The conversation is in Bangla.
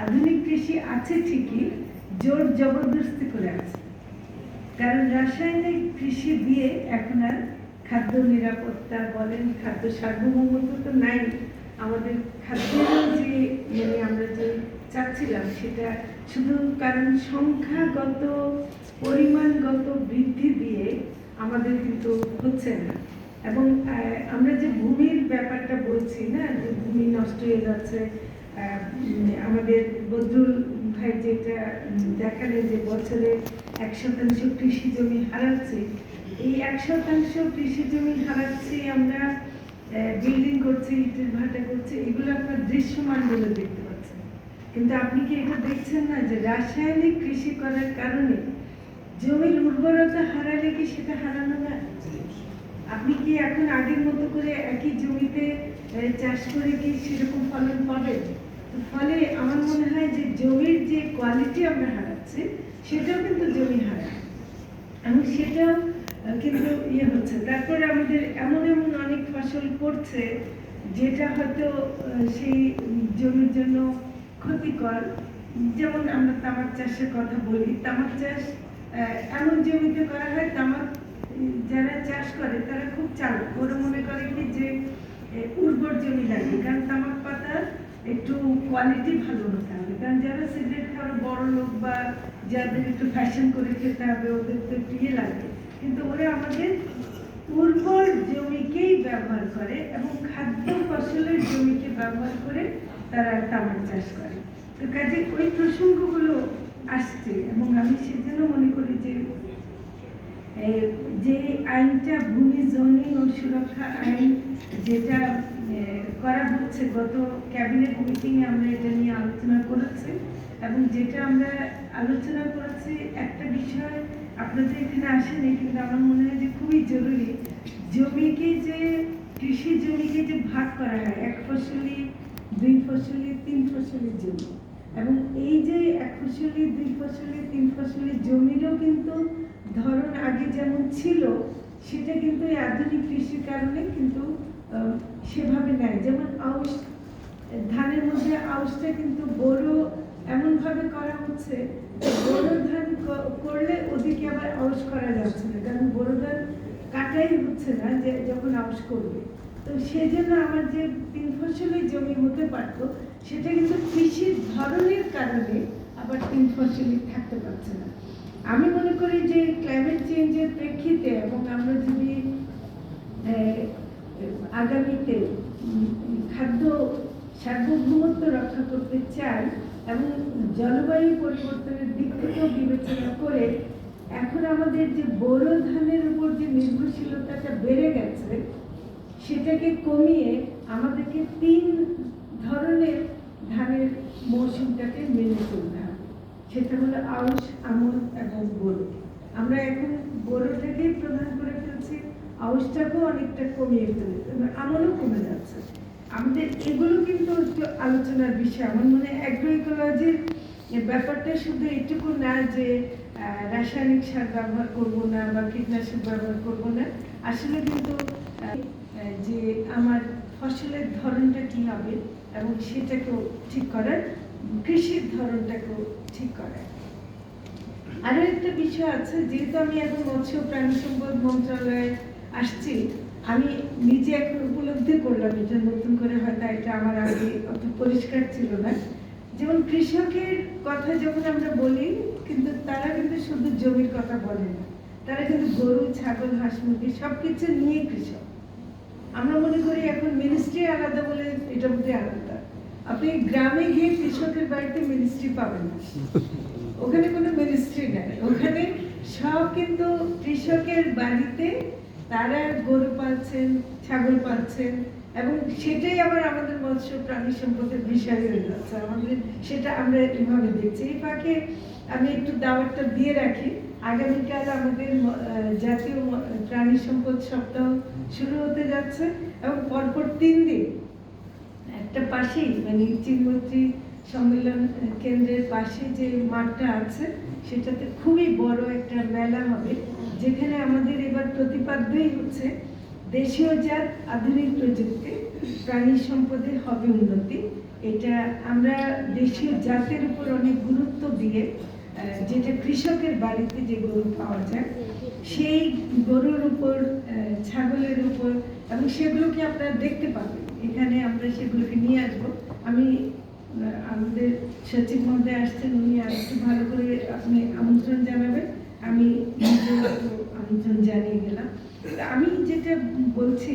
আধুনিক কৃষি আছে ঠিকই, জোর জবরদস্তি করে আছে। কারণ রাসায়নিক কৃষি দিয়ে এখন আর খাদ্য নিরাপত্তা বলেন, খাদ্য সার্বভৌমত্ব তো নাই। আমাদের খাদ্যেরও যে মানে আমরা যে চাচ্ছিলাম, সেটা শুধু কারণ সংখ্যাগত, পরিমাণগত বৃদ্ধি দিয়ে আমাদের কিন্তু হচ্ছে না। এবং আমরা যে ভূমির ব্যাপারটা বলছি না যে ভূমি নষ্ট হয়ে যাচ্ছে আমাদের বদরুল ভাই যেটা উম, দেখালেন যে বছরে এক শতাংশ কৃষি জমি হারাচ্ছে এই এক শতাংশ কৃষি জমি হারাচ্ছি আমরা বিল্ডিং করছি ইটের ভাটা করছি এগুলো আপনার দৃশ্যমান বলে দেখতে পাচ্ছেন। কিন্তু আপনি কি এটা দেখছেন না যে রাসায়নিক কৃষি করার কারণে জমির উর্বরতা হারালে কি সেটা হারানো না আপনি কি এখন আগের মতো করে একই জমিতে চাষ করে কি সেরকম ফলন পাবেন? ফলে আমার মনে হয় যে জমির যে কোয়ালিটি আমরা হারাচ্ছি, সেটাও কিন্তু জমি হারায়। এবং সেটাও কিন্তু ইয়ে হচ্ছে। তারপরে আমাদের এমন এমন অনেক ফসল করছে যেটা হয়তো সেই জমির জন্য ক্ষতিকর। যেমন আমরা তামাক চাষের কথা বলি, তামাক চাষ এমন জমিতে করা হয়, তামাক যারা চাষ করে, তারা খুব চালাক। ওরা মনে করে কি যে উর্বর জমি লাগে। কারণ তামাক পাতার একটু কোয়ালিটি ভালো হতে হবে কারণ যারা সিগারেট খাওয়ার বড় লোক বা যাদের একটু ফ্যাশন করে খেতে হবে, ওদের তো একটু ইয়ে লাগে। কিন্তু ওরা আমাদের উর্বর জমিকেই ব্যবহার করে এবং খাদ্য ফসলের জমিকে ব্যবহার করে তারা তামাক চাষ করে। তো কাজে ওই প্রসঙ্গগুলো আসছে এবং আমি সেজন্য মনে করি যে যে আইনটা ভূমি জমি ও সুরক্ষা আইন যেটা করা হচ্ছে, গত ক্যাবিনেট মিটিংয়ে আমরা এটা নিয়ে আলোচনা করেছি এবং যেটা আমরা আলোচনা করেছি, একটা বিষয় আপনাদের এখানে আসেনি, কিন্তু আমার মনে হয় যে খুবই জরুরি। জমিকে যে, কৃষি জমিকে যে ভাগ করা হয়, এক ফসলি, দুই ফসলি, তিন ফসলি জমি। এবং এই যে এক ফসলি, দুই ফসলি, তিন ফসলি জমিরও কিন্তু ধরন আগে যেমন ছিল, সেটা কিন্তু এই আধুনিক কৃষির কারণে কিন্তু সেভাবে নেয় যেমন আউশ, ধানের মধ্যে আউশটা কিন্তু বড় এমনভাবে করা হচ্ছে বড় ধান করলে ওদিকে আবার আউশ করা যাচ্ছে না। কারণ বড় ধান কাটাই হচ্ছে না যে, যখন আউশ করবে। তো সেজন্য আমার যে তিন ফসলের জমি হতে পারতো, সেটা কিন্তু কৃষির ধরনের কারণে আবার তিন ফসলি থাকতে পারছে না। আমি মনে করি যে ক্লাইমেট চেঞ্জের প্রেক্ষিতে এবং আমরা যদি আগামীতে খাদ্য, সার্বভৌমত্ব রক্ষা করতে চাই এবং জলবায়ু পরিবর্তনের দিক থেকেও বিবেচনা করে, এখন আমাদের যে বোরো ধানের উপর যে নির্ভরশীলতাটা বেড়ে গেছে, সেটাকে কমিয়ে আমাদেরকে তিন ধরনের ধানের মৌসুমটাকে মেনে চলতে সেটা হলো আউশ আমন এবং বোরো আমরা এখন বোরোটাকেই প্রধান করে ফেলছি, আউশটাকেও অনেকটা কমিয়ে ফেলেছি এবার আমনও কমে যাচ্ছে। আমাদের এগুলো কিন্তু একটু আলোচনার বিষয়। আমার মনে হয় অ্যাগ্রো ইকোলজির ব্যাপারটা শুধু এটুকু না যে রাসায়নিক সার ব্যবহার করব না বা কীটনাশক ব্যবহার করব না। আসলে কিন্তু যে আমার ফসলের ধরনটা কি হবে এবং সেটাকেও ঠিক করার কৃষির ধরনটাকেও ঠিক করার আরও একটা বিষয় আছে, যেহেতু আমি এখন মৎস্য প্রাণী সম্পদ মন্ত্রণালয়ে আসছি, আমি নিজে এখন উপলব্ধি করলাম এটা নতুন করে, হয়তো এটা আমার আগে অত পরিষ্কার ছিল না। যেমন কৃষকের কথা যখন আমরা বলি, কিন্তু তারা কিন্তু শুধু জমির কথা বলে না, তারা কিন্তু গরু, ছাগল, হাঁস, মুরগি সব কিছু নিয়ে কৃষক। আমরা মনে করি এখন মিনিস্ট্রি আলাদা বলে এটা মধ্যে আলাদা। আপনি গ্রামে গিয়ে কৃষকের বাড়িতে মিনিস্ট্রি পাবেন। না ওখানে কোনো মিনিস্ট্রি নাই। ওখানে সব কিন্তু কৃষকের বাড়িতে তারা গরু পালছেন, ছাগল পালছেন এবং সেটাই আবার আমাদের মৎস্য প্রাণী সম্পদের বিষয় হয়ে যাচ্ছে। আমাদের সেটা আমরা এভাবে দেখছি। এই ফাঁকে আমি একটু দাওয়াতটা দিয়ে রাখি। আগামীকাল আমাদের জাতীয় প্রাণী সম্পদ সপ্তাহ শুরু হতে যাচ্ছে এবং পরপর তিন দিন একটা পাশেই মানে চিনমন্ত্রী সম্মেলন কেন্দ্রের পাশে যে মাঠটা আছে, সেটাতে খুবই বড় একটা মেলা হবে, যেখানে আমাদের এবার প্রতিপাদ্যই হচ্ছে, দেশীয় জাত আধুনিক প্রযুক্তি, প্রাণী সম্পদে হবে উন্নতি। এটা আমরা দেশীয় জাতের উপর অনেক গুরুত্ব দিয়ে যেটা কৃষকের বাড়িতে যে গরু পাওয়া যায়, সেই গরুর উপর ছাগলের উপর, এবং সেগুলোকে আপনারা দেখতে পাবেন? এখানে আমরা সেগুলোকে নিয়ে আসব। আমি আমাদের সচিব মহোদয় আসছেন, উনি আর একটু ভালো করে আপনি আমন্ত্রণ জানাবেন। আমি আমন্ত্রণ জানিয়ে গেলাম। আমি যেটা বলছি